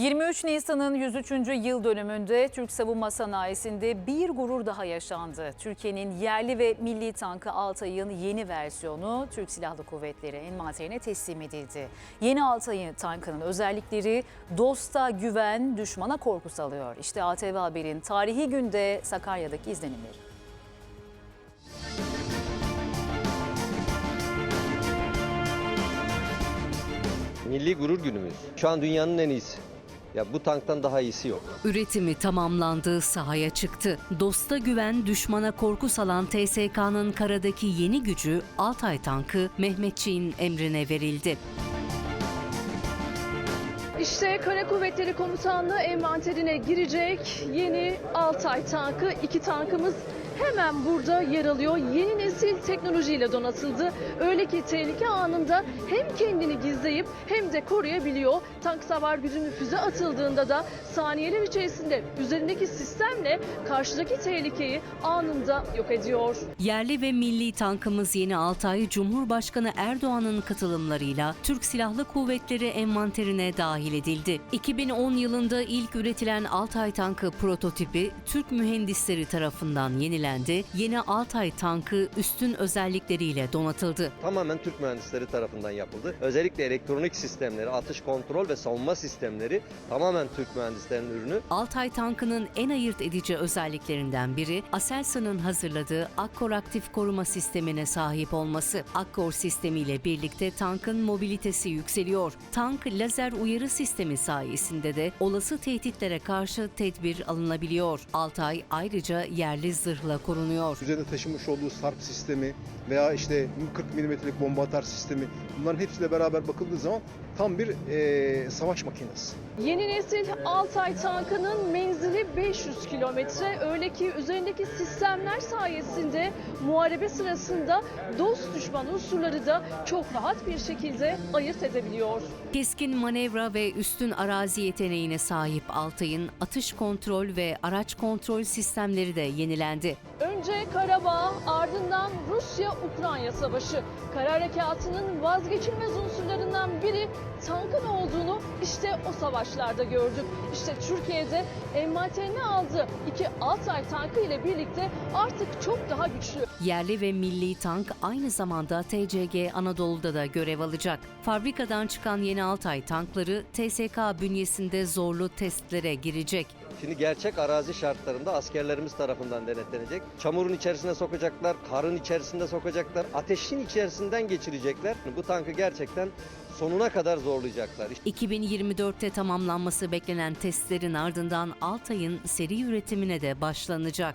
23 Nisan'ın 103. yıl dönümünde Türk savunma sanayisinde bir gurur daha yaşandı. Türkiye'nin yerli ve milli tankı Altay'ın yeni versiyonu Türk Silahlı Kuvvetleri envanterine teslim edildi. Yeni Altay tankının özellikleri dosta güven, düşmana korku salıyor. İşte ATV Haber'in tarihi günde Sakarya'daki izlenimleri. Milli gurur günümüz. Şu an dünyanın en iyisi. Ya bu tanktan daha iyisi yok. Üretimi tamamlandı, sahaya çıktı. Dosta güven, düşmana korku salan TSK'nın karadaki yeni gücü Altay tankı Mehmetçiğin emrine verildi. İşte Kara Kuvvetleri Komutanlığı envanterine girecek yeni Altay tankı. İki tankımız hemen burada yer alıyor. Yeni nesil teknolojiyle donatıldı. Öyle ki tehlike anında hem kendini gizleyip hem de koruyabiliyor. Tank savar gücünün füze atıldığında da saniyeler içerisinde üzerindeki sistemle karşıdaki tehlikeyi anında yok ediyor. Yerli ve milli tankımız Yeni Altay, Cumhurbaşkanı Erdoğan'ın katılımlarıyla Türk Silahlı Kuvvetleri envanterine dahil edildi. 2010 yılında ilk üretilen Altay tankı prototipi Türk mühendisleri tarafından yenilendi. Yeni Altay tankı üstün özellikleriyle donatıldı. Tamamen Türk mühendisleri tarafından yapıldı. Özellikle elektronik sistemleri, atış kontrol ve savunma sistemleri tamamen Türk mühendislerinin ürünü. Altay tankının en ayırt edici özelliklerinden biri Aselsan'ın hazırladığı Akkor aktif koruma sistemine sahip olması. Akkor sistemiyle birlikte tankın mobilitesi yükseliyor. Tank lazer uyarı sistemi sayesinde de olası tehditlere karşı tedbir alınabiliyor. Altay ayrıca yerli zırhla korunuyor. üzerinde taşımış olduğu sarp sistemi veya işte 40 milimetrelik bomba atar sistemi bunların hepsiyle beraber bakıldığı zaman tam bir eee, savaş makinesi. Yeni nesil Altay tankının menzili 500 kilometre. Öyle ki üzerindeki sistemler sayesinde muharebe sırasında dost düşman unsurları da çok rahat bir şekilde ayırt edebiliyor. Keskin manevra ve üstün arazi yeteneğine sahip Altay'ın atış kontrol ve araç kontrol sistemleri de yenilendi. Önce Karabağ, ardından Rusya-Ukrayna savaşı. Kara harekatının vazgeçilmez unsurlarından biri tankın olduğunu işte o savaşlarda gördük. İşte Türkiye'de envanterine aldığı iki Altay tankı ile birlikte artık çok daha güçlü. Yerli ve milli tank aynı zamanda TCG Anadolu'da da görev alacak. Fabrikadan çıkan yeni Altay tankları TSK bünyesinde zorlu testlere girecek. Şimdi gerçek arazi şartlarında askerlerimiz tarafından denetlenecek. Çamurun içerisine sokacaklar, karın içerisinde sokacaklar, ateşin içerisinden geçirecekler. Bu tankı gerçekten sonuna kadar zorlayacaklar. 2024'te tamamlanması beklenen testlerin ardından Altay'ın seri üretimine de başlanacak.